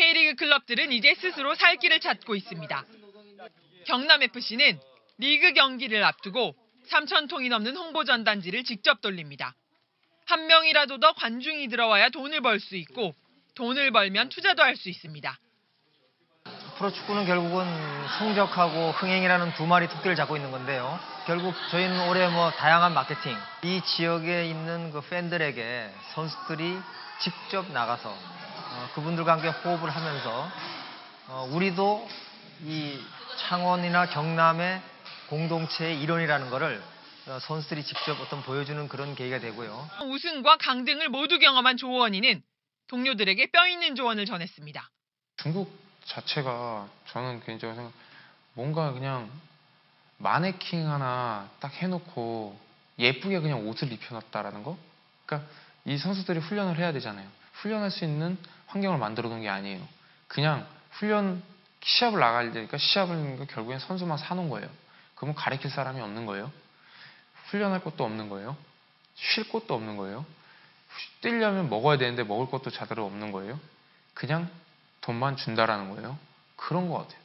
K리그 클럽들은 이제 스스로 살 길을 찾고 있습니다. 경남FC는 리그 경기를 앞두고 3천 통이 넘는 홍보 전단지를 직접 돌립니다. 한 명이라도 더 관중이 들어와야 돈을 벌 수 있고 돈을 벌면 투자도 할 수 있습니다. 프로 축구는 결국은 성적하고 흥행이라는 두 마리 토끼를 잡고 있는 건데요. 결국 저희는 올해 뭐 다양한 마케팅, 이 지역에 있는 그 팬들에게 선수들이 직접 나가서 어, 그분들과 함께 호흡을 하면서 어, 우리도 이 창원이나 경남의 공동체의 일원이라는 거를 어, 선수들이 직접 어떤 보여주는 그런 계기가 되고요. 우승과 강등을 모두 경험한 조원희는 동료들에게 뼈 있는 조언을 전했습니다. 중국 자체가 저는 개인적으로 생각 뭔가 그냥 마네킹 하나 딱 해놓고 예쁘게 그냥 옷을 입혀놨다라는 거. 그러니까 이 선수들이 훈련을 해야 되잖아요. 훈련할 수 있는 환경을 만들어 놓은 게 아니에요. 그냥 훈련 시합을 나갈 때니까 시합을 결국엔 선수만 사놓은 거예요. 그러면 가르칠 사람이 없는 거예요. 훈련할 것도 없는 거예요. 쉴 것도 없는 거예요. 뛰려면 먹어야 되는데 먹을 것도 제대로 없는 거예요. 그냥 돈만 준다라는 거예요. 그런 것 같아요.